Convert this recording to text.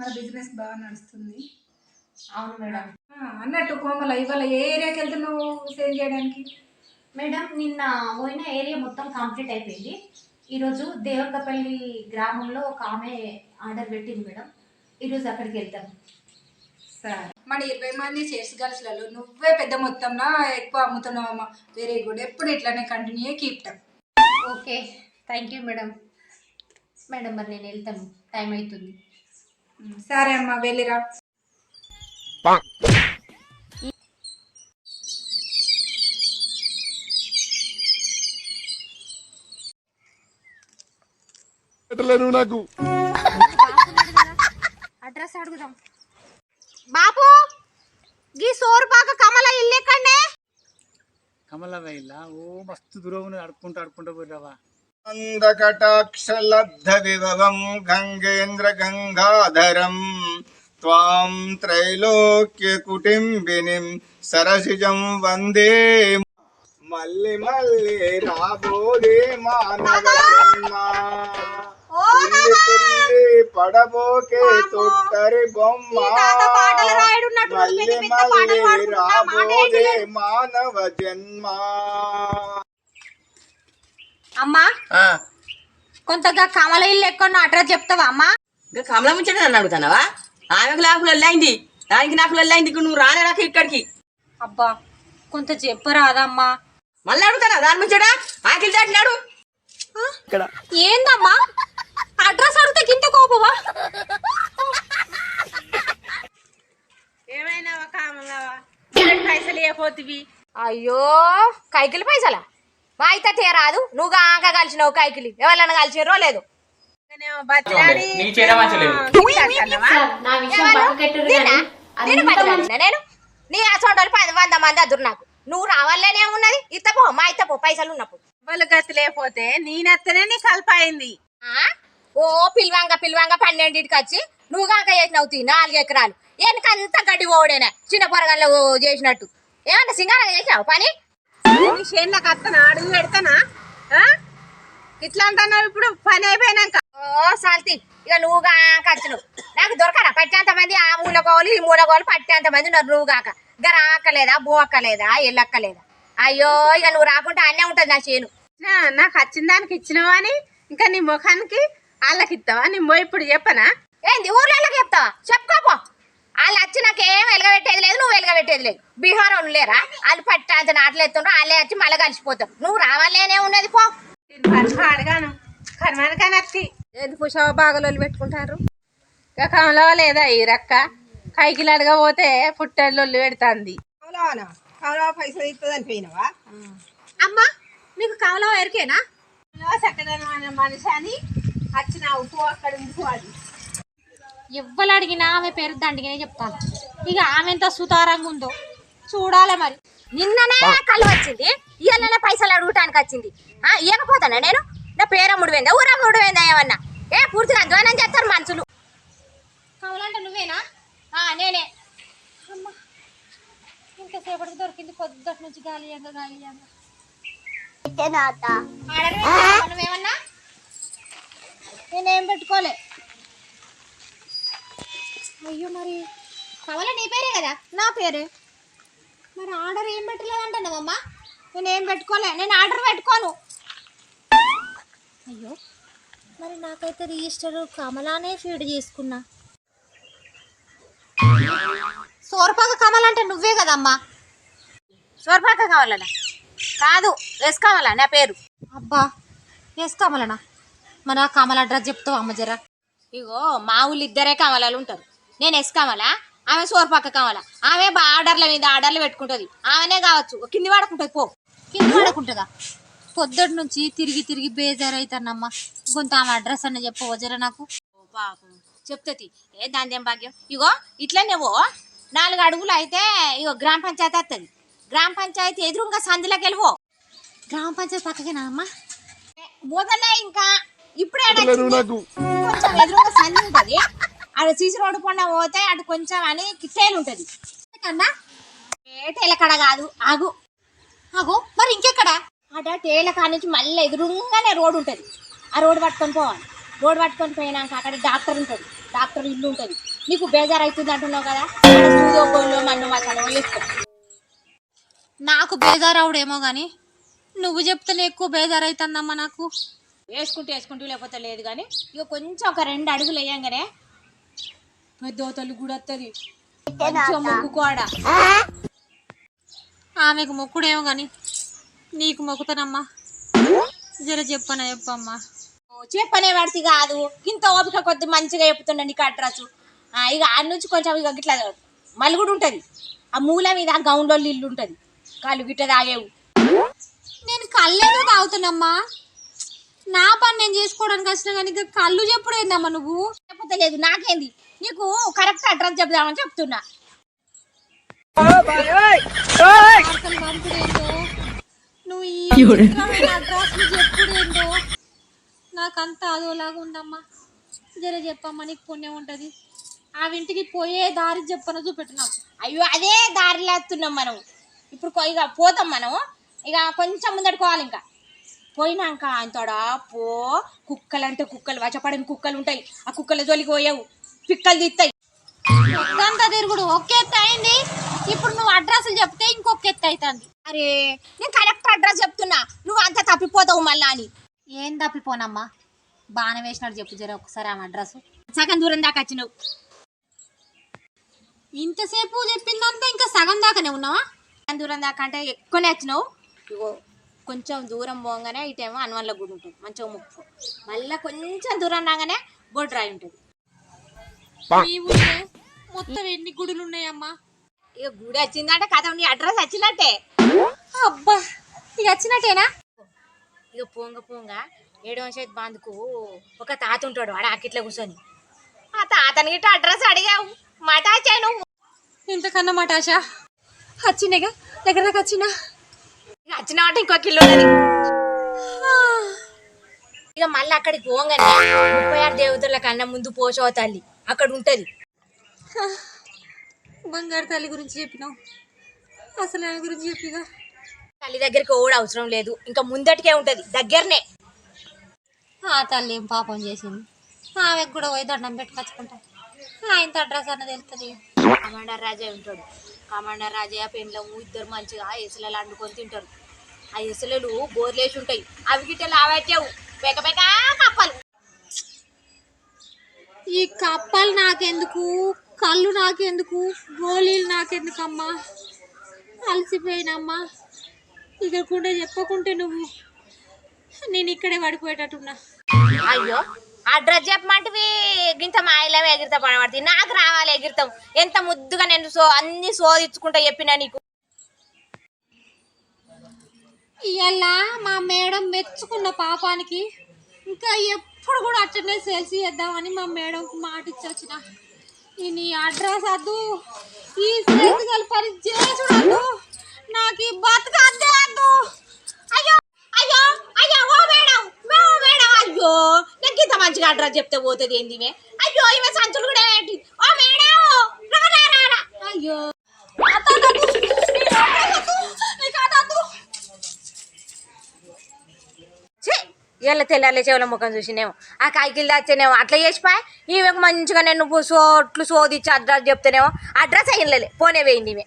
మన బిజినెస్ బాగా నడుస్తుంది. అవును మేడం. అన్నట్టు కోమల ఇవాళ ఏ ఏరియాకి వెళ్తున్నావు సేల్ చేయడానికి? మేడం నిన్న పోయిన ఏరియా మొత్తం కంప్లీట్ అయిపోయింది. ఈరోజు దేవకపల్లి గ్రామంలో ఒక ఆమె ఆర్డర్ పెట్టింది మేడం. ఈరోజు అక్కడికి వెళ్తాను సరే. మన ఇరవై మంది చేర్స్ గర్ల్స్లలో నువ్వే పెద్ద మొత్తంలో ఎక్కువ అమ్ముతున్నావమ్మా వెరీ గుడ్ ఎప్పుడు ఇట్లానే continue keep okay. Thank you madam. Madam మరి నేను వెళ్తాను. టైం అవుతుంది. సరే అమ్మా వెళ్ళిరా. నాకు. అడ్రస్ అడుగుదాం. బాపు గీ సోరుపాక కమల ఇల్లు ఎక్కడే. కమలవైల ఓ మస్తు దూరం అడుక్కుంటూ అడుక్కుంటూ పోయిరావా అందకటాక్షలబ్ధ విభవం గంగేంద్ర గంగాధరం త్వాం త్రైలోక్య కుటుంబినిం సరసిజం వందే మల్లి మల్లి రాబోదే మానవ జన్మ తుల్లి తుల్లి పడబోకే తొట్టరి బొమ్మ. మల్లి మల్లి రాబోదే మానవ జన్మ అమ్మా? కొంతగా కమల ఇల్లు ఎక్కడో అడ్రస్ చెప్తావా అమ్మా? ఇంకా కమలం ముచ్చట నన్ను అడుగుతున్నావా ఆమెకు నాకు లొల్లైంది దానికి నాకు లొల్లైంది నువ్వు రానే నాకు ఇక్కడికి. అబ్బా కొంత చెప్పరాదమ్మా. మళ్ళీ అడుగుతానా దాని ముచ్చట? ఆకిలి దాటినాడు ఏందమ్మా? అడ్రస్ అడిగితే గింత కోపమా? ఏమైనా కామలవా? పైసలు ఇవ్వపోతివి అయ్యో కైకిలి పైసలా? మా అయితే తీరాదు నువ్వు గాక కలిసినావు కైకిలి. ఎవరన్నా కలిసిరో లేదు. నేనా? నీ అసోండోళ్ళు పది వంద మంది అదురు నాకు. నువ్వు రావాలనే ఉన్నది ఇత్తపో మా ఇత్తపో పైసలు ఉన్నప్పుడు. వాళ్ళు గతి లేకపోతే నేనెత్తనే నీ కలిపాయింది ఆ? ఓ పిల్వంగ పిల్వంగ పన్నెండింటికి వచ్చి నువ్వు కాక చేసినావు తీ నాలుగు ఎకరాలు. వెనకంతా గడ్డి ఓడేనా చిన్న పొరగంలో చేసినట్టు. ఏమన్నా సింగారం చేసినావు? పని? నీ చేనులకు అత్తనా? అడుగు పెడతానా? ఇట్లా అంటున్నావు ఇప్పుడు? పని అయిపోయినాక. ఓ సాల్తి. ఇక నువ్వు కాక వచ్చినావు నాకు దొరకరా? పట్టేంత మంది ఆ మూలకోలు ఈ మూలకోలు పట్టేంత మంది ఉన్నారు నువ్వు కాక గర ఆకలేదా బో అక్కలేదా ఎల్లక్కలేదా అయ్యో ఇక నువ్వు రాకుంటే అన్నే ఉంటుంది నా చేను. నాకు వచ్చిన దానికి ఇచ్చినవా అని? ఇంకా నీ ముఖానికి వాళ్ళకి ఇస్తావా నీ మొ ఇప్పుడు చెప్పనా? ఏంది? ఊర్లలో చెప్తావా? చెప్పుకోపో వాళ్ళు వచ్చి నాకు ఏం వెలగబెట్టేది లేదు నువ్వు వెలగబెట్టేది లేదు. బీహార్ వాళ్ళు లేరా? వాళ్ళు పట్టేంత నాటలు ఎత్తుండ్రు వాళ్ళే వచ్చి మళ్ళీ కలిసిపోతారు. నువ్వు రావాలేనే ఉన్నది పో. అడగాను. కర్మానికని అత్తి ఏది పుషవ బాగలోళ్ళు పెట్టుకుంటారు? ఇక కమలో లేదా ఈ రక్క? కైకిలు అడగపోతే పుట్టెళ్ళు పెడుతుంది. అమ్మా నీకు కమలం ఎరికేనా? చక్కదనమైన మనిషి అని వచ్చిన ఉప్పు అక్కడ అది ఎవ్వరు అడిగినా ఆమె పేరు దండిగానే చెప్తాను ఇక ఆమె ఎంత సుతారంగా ఉందో చూడాలి మరి. నిన్ననే కళ్ళు వచ్చింది. ఇవాళనే పైసలు అడగటానికి వచ్చింది. ఆ, ఇవ్వకపోతానా నేను? నా పేరమ్ముడు పోయిందా ఊరమ్ముడు పోయిందా ఏమన్నా? ఏ పూర్తిగా అధ్వానం చేస్తారు మనుషులు. కావాలంటే నువ్వేనా? ఆ, నేనే. అమ్మా ఇంతసేపటికి దొరికింది పొద్దుటి నుంచి గాలియంగా గాలియంగా ఆర్డర్ పెట్టావా నువ్వేమన్నా నేనేం పెట్టుకోలే. అయ్యో మరి. కవల నీ పేరే కదా? నా పేరే? మరి ఆర్డర్ ఏం పెట్టలేదు నేను ఏం పెట్టుకోలే నేను ఆర్డర్ పెట్టుకోను. అయ్యో. మరి నాకైతే రిజిస్టర్ కమలానే ఫీడ్ చేసుకున్నా. సోర్పాక కమల అంటే నువ్వే కదమ్మా సోర్పాక కమలనా? కాదు ఎస్ కమల నా పేరు. అబ్బా ఎస్ కమలనా? మన కమల అడ్రస్ చెప్తావు అమ్మ జరా? ఇగో మా ఊళ్ళు ఇద్దరే కమలాలు ఉంటారు. నేను ఎస్ కమల ఆమె సోర్పక్క కమల ఆమె బా ఆర్డర్ల మీద ఆర్డర్లు పెట్టుకుంటుంది. ఆమెనే కావచ్చు. కింది వాడుకుంటుంది పో. కింది వాడుకుంటుందా? పొద్దుటి నుంచి తిరిగి తిరిగి బేజారైతానమ్మా కొంత ఆమె అడ్రస్ అన్న చెప్పవో జరా నాకు? ఓ పాపం. చెప్తుంది ఏ దాని భాగ్యం? ఇగో ఇట్లనేవో నాలుగు అడుగులు అయితే ఇగో గ్రామ పంచాయతీ వస్తుంది గ్రామ పంచాయతీ ఎదురుగా సందులోకి వెళ్ళిపో గ్రామ పంచాయతీ పక్కకేనా అమ్మా? మొదలే ఇంకా. ఇప్పుడే కొంచెం ఎదురుగా సంది ఉంటది. ఆడ సీసీ రోడ్డు పండ పోతే అటు కొంచెం అని కిట్టేలు ఉంటది. కన్నా ఏ టేల కడ కాదు ఆగు. ఆగు. మరి ఇంకెక్కడ? అట టేల కాడ నుంచి మళ్ళీ ఎదురుగానే రోడ్ ఉంటుంది. ఆ రోడ్ పట్టుకొని పోవాలి. రోడ్ పట్టుకొని పోయినాక అక్కడ డాక్టర్ ఉంటుంది. డాక్టర్ ఇల్లు ఉంటుంది. నీకు బేజారు అవుతుంది అంటున్నావు కదా? మన్ను నాకు బేజారవుడేమో కానీ నువ్వు చెప్తేనే ఎక్కువ బేజారు అవుతుందమ్మా నాకు. వేసుకుంటూ వేసుకుంటూ లేకపోతే లేదు కానీ ఇక కొంచెం ఒక రెండు అడుగులు వేయంగానే పెద్దోతలు కూడా వస్తుంది కొంచెం మొక్కుకోడా ఆమెకు మొక్కుడేమో కానీ నీకు మొక్కుతానమ్మా. జర చెప్పనా చెప్పమ్మా. చెప్పనే వాడితే కాదు. ఇంత ఓపిక కొద్ది మంచిగా చెప్తుండ నీకు అడ్రస్. ఇక ఆడ నుంచి కొంచెం ఇక గిట్లా మలుగుడు ఉంటుంది. ఆ మూల మీద ఆ గౌన్లో ఇల్లు ఉంటుంది. కాళ్ళు గిట్ట తాగేవు. నేను కళ్ళేదో తాగుతానమ్మా. నా పని నేను చేసుకోవడానికి వచ్చిన కానీ కళ్ళు చెప్పుడు ఏందమ్మా నువ్వు? చెప్పతే లేదు నాకేంది? నీకు కరెక్ట్ అడ్రస్ చెప్దామని చెప్తున్నా. నువ్వు ఈ చెప్పుడేందో నాకంతా అదోలాగా ఉందమ్మా. జర చెప్పమ్మా నీకు పుణ్యం ఉంటుంది. ఆ ఇంటికి పోయే దారి చెప్పను చూపెట్టు నాకు అయ్యో అదే దారిలో వస్తున్నాం మనం. ఇప్పుడు ఇక పోతాం మనం. ఇక కొంచెం ముందడుకోవాలి ఇంకా. పోయినాక అంతడా పో కుక్కలు అంటే కుక్కలు వచపడిన కుక్కలు ఉంటాయి. ఆ కుక్కల జోలికి పోయావు. పిక్కలు తీస్తాయి ఒక్కంతా తిరుగుడు. ఒక్క ఎత్తు అయింది ఇప్పుడు నువ్వు అడ్రస్లు చెప్తే ఇంకొక ఎత్తు అవుతుంది అరే నేను కరెక్ట్ అడ్రస్ చెప్తున్నా. నువ్వు అంతా తప్పిపోతావు మళ్ళా అని. ఏం తప్పిపోనమ్మా? బాగానే వేసినాడు చెప్పు జర ఒకసారి ఆమె అడ్రస్. సగం దూరం దాకా వచ్చినావు. ఇంతసేపు చెప్పిందంతా ఇంకా సగం దాకానే ఉన్నావా? సగం దూరం దాకా అంటే ఎక్కువనే వచ్చినావు. ఇగో కొంచెం దూరం పోగానే ఇటేమో అనువన్ల గుడి ఉంటుంది. మంచిగా ముప్పు మళ్ళీ కొంచెం దూరం రాగానే బొడ్రాయి ఉంటుంది. మీ ఊళ్ళో మొత్తం ఎన్ని గుడులు ఉన్నాయమ్మా ఇక గుడి వచ్చిందంటే కథ నీ అడ్రస్ వచ్చినట్టే అబ్బా ఇక వచ్చినట్టేనా? ఇక పోంగ పోంగ ఏడవ చేతి బాందుకు ఒక తాత ఉంటాడు వాడు ఆకిట్లో కూర్చొని. ఆ తాతని గిట్ట అడ్రస్ అడిగావు మటాచాను ఇంతకన్నా మటాషా? వచ్చినాయిగా దగ్గర దగ్గర వచ్చినా? ఇక వచ్చిన వాటి ఇంకో కిలో ఇక మళ్ళీ అక్కడికి పోగానే ముప్పై ఆరు దేవతల కన్నా ముందు పోషవ తల్లి. అక్కడ ఉంటది బంగారు తల్లి గురించి చెప్పినావు. అసలు ఆయన గురించి చెప్పిగా. తల్లి దగ్గరికి ఓడ అవసరం లేదు. ఇంకా ముందటికే ఉంటది. దగ్గరనే. ఆ తల్లి ఏం పాపం చేసింది? ఆమెకు కూడా పోయి దండం పెట్టుకొచ్చుకుంటా. ఆయన అడ్రస్ అన్నది వెళ్తుంది కమాండర్ రాజా ఉంటాడు. కమాండర్ రాజా పెండ్లము ఇద్దరు మంచిగా ఎసలలు అండుకొని తింటారు. ఆ ఎసలలు బోర్లేసి ఉంటాయి. అవి గిట్ట లావట్టావు బెక ఈ కప్పలు నాకెందుకు? కళ్ళు నాకెందుకు? గోళీలు నాకెందుకమ్మా? అలసిపోయినమ్మా. ఇక్కడ కూడా చెప్పకుంటే నువ్వు నేను ఇక్కడే పడిపోయేటట్టున్నా. అయ్యో అడ్రస్ చెప్పమంటివి? గింత మాయలో ఎగిరితా పడబడుతుంది నాకు రావాలి ఎగిరితాం. ఎంత ముద్దుగా నేను సో అన్ని శోధించుకుంటా చెప్పినా నీకు? ఇలా మా మేడం మెచ్చుకున్న పాపానికి. ఇంకా ఇప్పుడు కూడా అట్లనే సేల్స్ చేద్దామని మా మేడంకి మాట ఇచ్చొచ్చిన. ఈ నీ అడ్రస్ వద్దు ఈ సేల్స్ కలిపి చేసుడు నాకు ఈ బతుకు వద్దు అయ్యో అయ్యో అయ్యో ఓ మేడం ఓ మేడం అయ్యో. నాకు ఇంత మంచిగా అడ్రస్ చెప్తే పోతుంది ఏంది అయ్యో ఇవే సంచులు కూడా ఏంటి? ఓ మేడం అయ్యో. వీళ్ళ తెల్లారి చెవుల ముఖం చూసినేమో. ఆ కాయకిల్ దాచేనేమో. అట్లా చేసిపోయి ఈమెకు మంచిగా నేను సోట్లు సోదిచ్చి అడ్రస్ చెప్తేనేమో. అడ్రస్ అయ్యలే పోనే పోయింది ఈమె.